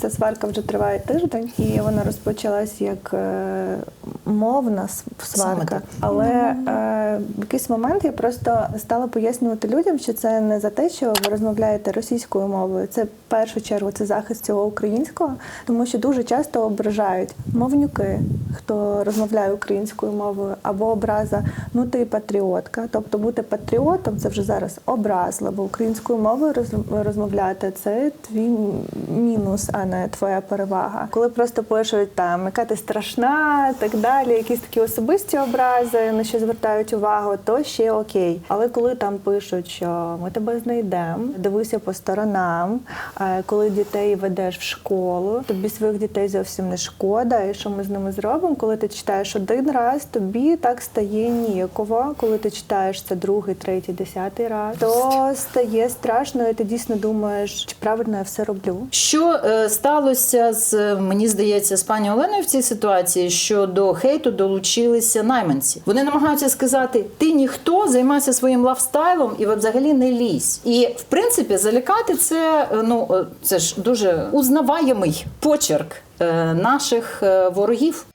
Ця сварка вже триває тиждень, і вона розпочалась як е, мовна сварка. Але е, в якийсь момент я просто стала пояснювати людям, що це не за те, що ви розмовляєте російською мовою. Це в першу чергу це захист цього українського, тому що дуже часто ображають мовнюки, хто розмовляє українською мовою, або образа ну ти патріотка. Тобто бути патріотом це вже зараз образливо. Українською мовою роз- розмовляти це твій м- мінус, а не твоя перевага. Коли просто пишуть там, яка ти страшна, так далі, якісь такі особисті образи, на що звертають увагу, то ще окей. Але коли там пишуть, що ми тебе знайдемо, дивися по сторонам, коли дітей ведеш в школу, тобі своїх дітей зовсім не шкода, і що ми з ними зробимо, коли ти читаєш один раз, тобі так стає ніяково. Коли ти читаєш це другий, третій, десятий раз, то стає страшно, і ти дійсно думаєш, чи правильно я все роблю. Що е, сталося з мені здається з пані Оленою в цій ситуації, що до хейту долучилися найманці. Вони намагаються сказати: ти ніхто займайся своїм лавстайлом і взагалі не лізь. І в принципі залякати це е, ну е, це ж дуже узнаваємий почерк е, наших е, ворогів.